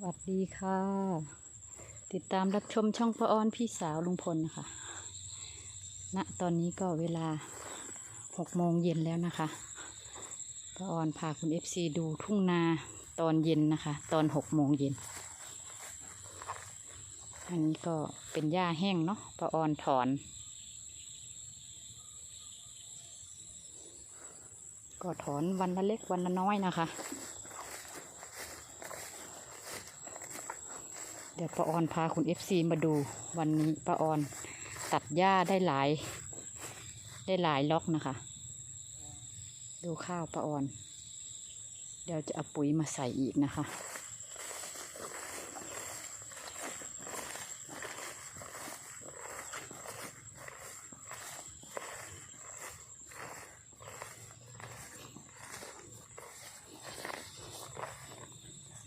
สวัสดีค่ะ ติดตามรับชมช่องพระออนพี่สาวลุงพลนะคะณตอนนี้ก็เวลาหกโมงเย็นแล้วนะคะพระออนพาคุณเอฟซีดูทุ่งนาตอนเย็นนะคะ ตอนหกโมงเย็น อันนี้ก็เป็นหญ้าแห้งเนาะพระออนถอน ก็ถอนวันละเล็กวันละน้อยนะคะ เดี๋ยวป้าออนพาคุณเอฟซีมาดู วันนี้ป้าออนตัดหญ้าได้หลาย ได้หลายล็อกนะคะ ดูข้าวป้าออน เดี๋ยวจะเอาปุ๋ยมาใส่อีกนะคะ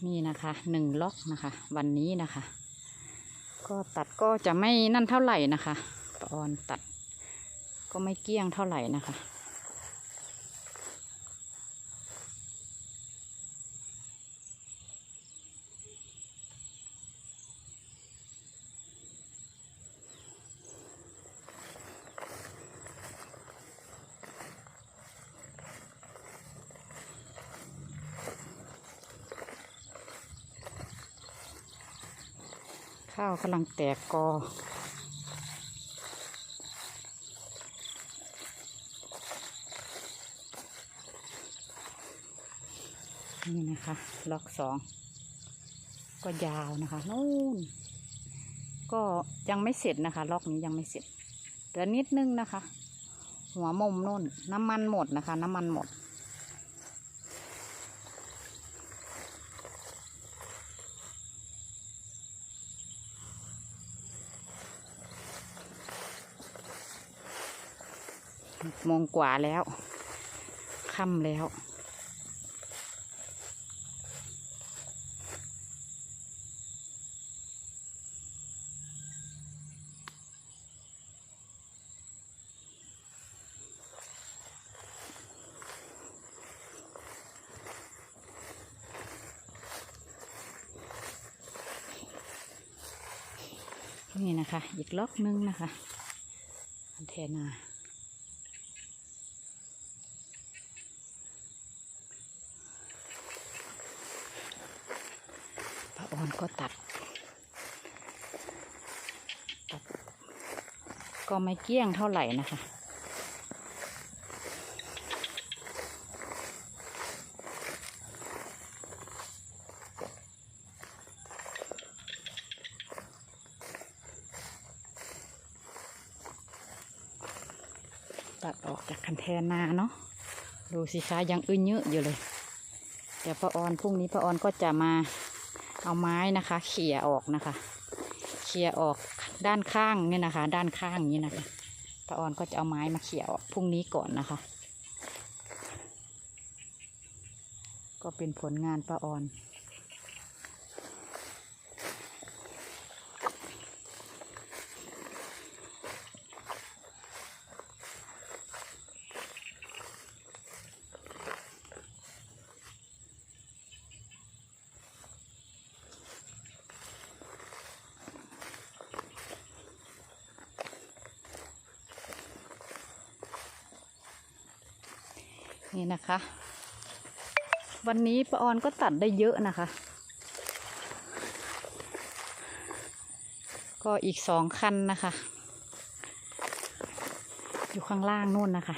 นี่นะคะหนึ่งล็อกนะคะ วันนี้นะคะ ก็ตัดก็จะไม่นั่นเท่าไหร่นะคะปอนตัดก็ไม่เกี้ยงเท่าไหร่นะคะ ข้าวกำลังแตกกอ นี่นะคะ ล็อกสอง ก็ยาวนะคะนู่นก็ยังไม่เสร็จนะคะ ล็อกนี้ยังไม่เสร็จเหลือนิดนึงนะคะ หัวมุมนู่นน้ำมันหมดนะคะ น้ำมันหมด โมงกว่าแล้ว ค่ำแล้ว นี่นะคะ อีกล็อกนึงนะคะ อันเทนา ป้าออน ก็ตัด ตัด ก็ไม่เกี้ยงเท่าไหร่นะคะตัดออกจากคันแทนนาเนาะดูสิคะยังอึนเยอะอยู่เลยเดี๋ยวป้าออนพรุ่งนี้ป้าออนก็จะมา เอาไม้นะคะ เขี่ยออกนะคะ เขี่ยออกด้านข้างเนี่ยนะคะ ด้านข้างนี้นะคะป้าออนก็จะเอาไม้มาเขี่ยออกพรุ่งนี้ก่อนนะคะ ก็เป็นผลงานป้าออน นี่นะคะ วันนี้ป้าออนก็ตัดได้เยอะนะคะ ก็อีกสองคันนะคะ อยู่ข้างล่างนู่นนะคะ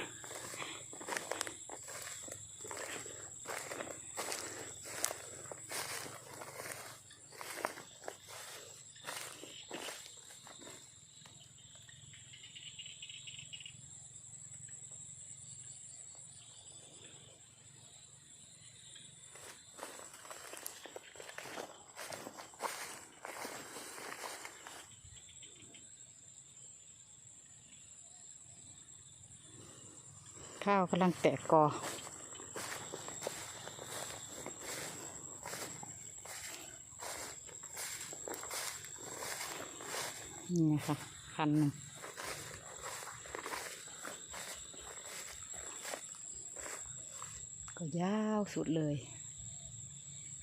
ข้าวกำลังแตกกอ นี่นะคะคันหนึ่งก็ยาวสุดเลย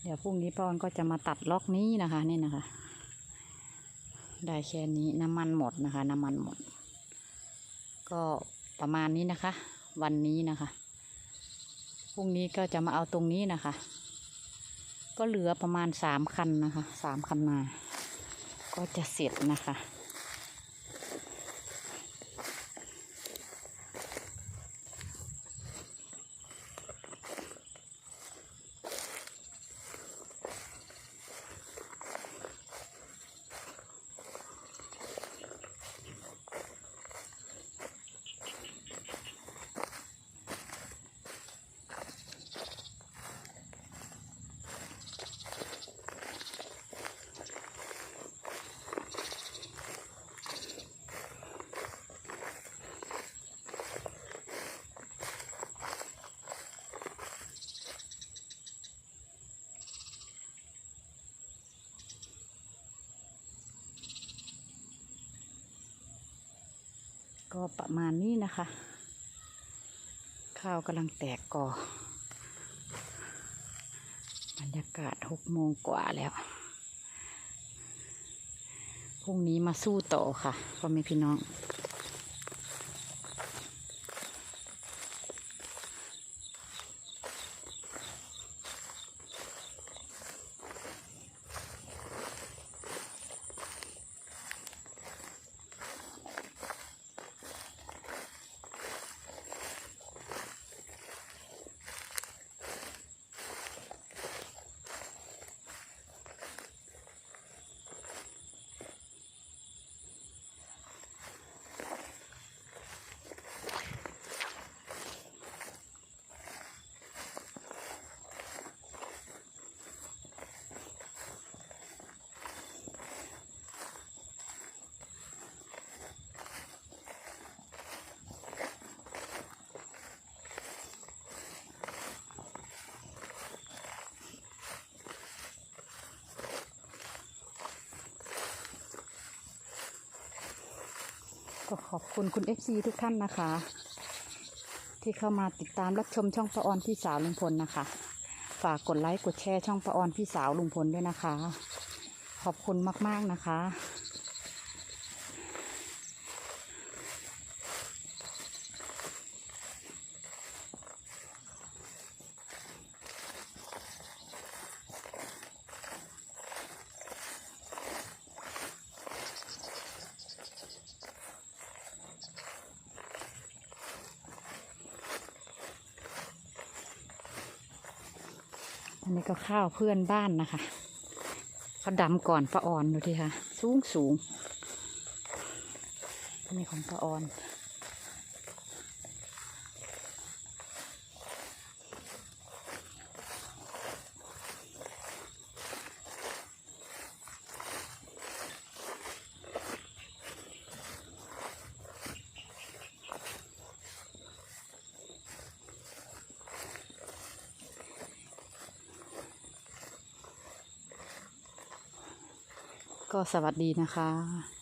เดี๋ยวพรุ่งนี้ป้าออนก็จะมาตัดล็อกนี้นะคะนี่นะคะ ได้แค่นี้น้ำมันหมดนะคะ น้ำมันหมด ก็ประมาณนี้นะคะ วันนี้นะคะพรุ่งนี้ก็จะมาเอาตรงนี้นะคะ ก็เหลือประมาณสามคันนะคะสามคันนา ก็จะเสร็จนะคะ ก็ประมาณนี้นะคะ ข้าวกำลังแตกกอบรรยากาศหกโมงกว่าแล้วพรุ่งนี้มาสู้ต่อค่ะพ่อแม่พี่น้อง ก็ขอบคุณคุณเอฟซีทุกท่านนะคะ ที่เข้ามาติดตามรับชมช่องประออนพี่สาวลุงพลนะคะ ฝากกดไลค์กดแชร์ช่องประออนพี่สาวลุงพลด้วยนะคะ ขอบคุณมากๆนะคะ อันนี้ก็ข้าวเพื่อนบ้านนะคะเขาดำก่อนป้าออนดูทีค่ะ สูงสูงนี่ของป้าออน ก็สวัสดีนะคะ